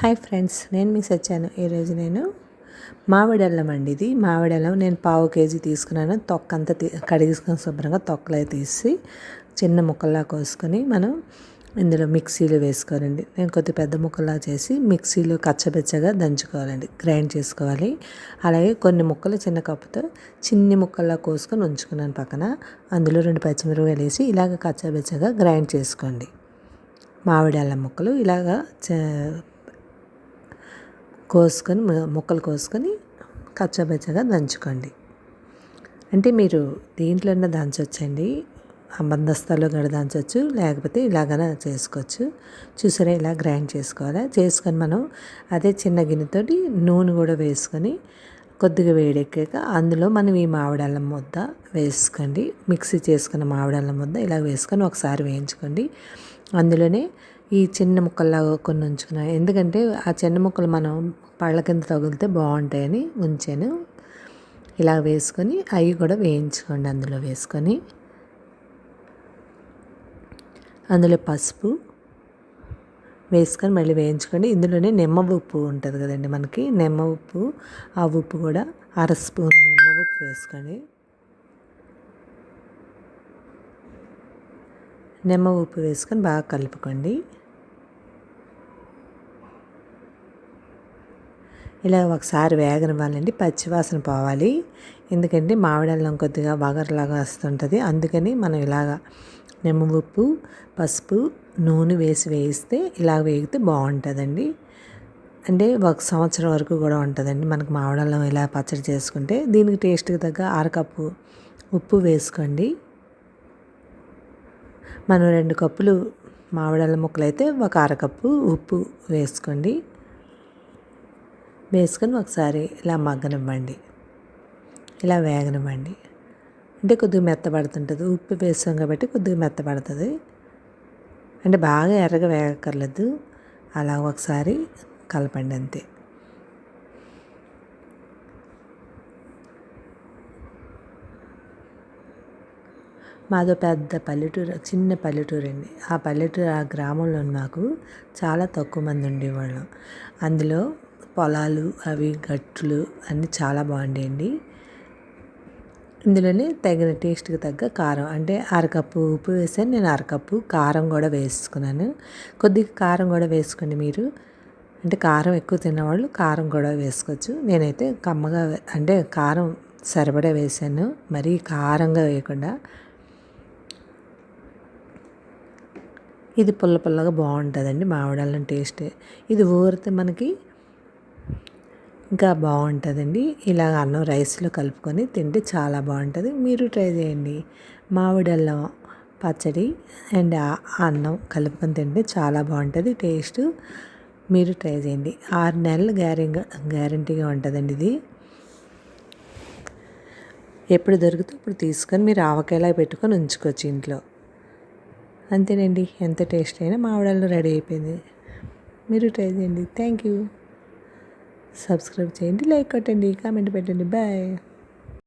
Hi friends నేను miss వచ్చాను ఈరోజు నేను మామిడల్లం అండి ఇది. మామిడల్లం నేను పావు కేజీ తీసుకున్నాను. తొక్క అంతా కడిగించుకొని శుభ్రంగా తొక్కలు తీసి చిన్న ముక్కల్లా కోసుకొని మనం ఇందులో మిక్సీలో వేసుకోవాలండి. నేను కొద్ది పెద్ద ముక్కలా చేసి మిక్సీలో కచ్చబెచ్చగా దంచుకోవాలండి. గ్రైండ్ చేసుకోవాలి. అలాగే కొన్ని ముక్కలు చిన్న కప్పుతో చిన్ని ముక్కల్లా కోసుకొని ఉంచుకున్నాను పక్కన. అందులో రెండు పచ్చిమిరపకాయలు వేసి ఇలాగ కచ్చబెచ్చగా గ్రైండ్ చేసుకోండి. మామిడి అల్లం ముక్కలు ఇలాగా కోసుకొని ముక్కలు కోసుకొని కచ్చబెచ్చగా దంచుకోండి. అంటే మీరు దీంట్లోనే దంచవచ్చండి బందస్తాలో కూడా దంచవచ్చు లేకపోతే ఇలాగనే చేసుకోవచ్చు. చూసారా ఇలా గ్రైండ్ చేసుకోవాలి? చేసుకొని మనం అదే చిన్న గిన్నెతోటి నూనె కూడా వేసుకొని కొద్దిగా వేడెక్కాక అందులో మనం ఈ మామిడల్లం ముద్ద వేసుకోండి. మిక్సీ చేసుకున్న మామిడల్లం ముద్ద ఇలా వేసుకొని ఒకసారి వేయించుకోండి. అందులోనే ఈ చిన్న ముక్కల్లాగా కొన్ని ఉంచుకున్నాను ఎందుకంటే ఆ చిన్న ముక్కలు మనం పళ్ళ కింద తగిలితే బాగుంటాయని ఉంచాను. ఇలా వేసుకొని అవి కూడా వేయించుకోండి అందులో వేసుకొని. అందులో పసుపు వేసుకొని మళ్ళీ వేయించుకోండి. ఇందులోనే నిమ్మ ఉప్పు ఉంటుంది కదండి మనకి. నిమ్మ ఉప్పు ఆ ఉప్పు కూడా అర స్పూన్ నిమ్మ ఉప్పు వేసుకోండి నిమ్మ ఉప్పు వేసుకొని బాగా కలుపుకోండి. ఇలా ఒకసారి వేగనివ్వాలండి పచ్చివాసన పోవాలి. ఎందుకంటే మామిడల్లం కొద్దిగా బగర్లాగా వస్తుంటుంది. అందుకని మనం ఇలాగా నిమ్మ ఉప్పు పసుపు నూనె వేసి వేయిస్తే ఇలా వేగితే బాగుంటుందండి. అంటే ఒక సంవత్సరం వరకు కూడా ఉంటుందండి మనకు మామిడల్లం ఇలా పచ్చడి చేసుకుంటే. దీనికి టేస్ట్కి తగ్గ అరకప్పు ఉప్పు వేసుకోండి. మనం రెండు కప్పులు మామిడల్లం ముక్కలు అయితే ఒక అరకప్పు ఉప్పు వేసుకోండి. వేసుకొని ఒకసారి ఇలా మగ్గనివ్వండి. ఇలా వేగనివ్వండి. అంటే కొద్దిగా మెత్తబడుతుంటుంది. ఉప్పు వేసాం కాబట్టి కొద్దిగా మెత్తబడుతుంది. అంటే బాగా ఎర్రగా వేగక్కర్లేదు. అలా ఒకసారి కలపండి అంతే. మాదో పెద్ద పల్లెటూరు చిన్న పల్లెటూరు అండి ఆ పల్లెటూరు ఆ గ్రామంలో మాకు చాలా తక్కువ మంది ఉండేవాళ్ళం. అందులో పొలాలు అవి గట్లు అన్నీ చాలా బాగుండేయండి. ఇందులోనే తగిన టేస్ట్కి తగ్గ కారం అంటే అరకప్పు ఉప్పు వేసాను నేను అరకప్పు కారం కూడా వేసుకున్నాను. కొద్దిగా కారం కూడా వేసుకోండి మీరు. అంటే కారం ఎక్కువ తిన్నవాళ్ళు కారం కూడా వేసుకోవచ్చు. నేనైతే కమ్మగా అంటే కారం సరిపడా వేసాను మరీ కారంగా వేయకుండా. ఇది పుల్ల పుల్లగా బాగుంటుందండి మామిడాలం టేస్ట్. ఇది ఊరితే మనకి ఇంకా బాగుంటుందండి. ఇలా అన్నం రైస్లో కలుపుకొని తింటే చాలా బాగుంటుంది. మీరు ట్రై చేయండి. మామిడల్లం పచ్చడి అండ్ అన్నం కలుపుకొని తింటే చాలా బాగుంటుంది. టేస్ట్ మీరు ట్రై చేయండి. ఆరు నెలలు గ్యారెంటీ గ్యారంటీగా ఉంటుందండి ఇది. ఎప్పుడు దొరికితే ఇప్పుడు తీసుకొని మీరు ఆవకాయలా పెట్టుకొని ఉంచుకోవచ్చు ఇంట్లో. అంతేనండి. ఎంత టేస్ట్ అయినా మామిడాలు రెడీ అయిపోయింది. మీరు ట్రై చేయండి. Thank you. సబ్స్క్రైబ్ చేయండి లైక్ కొట్టండి కామెంట్ పెట్టండి బాయ్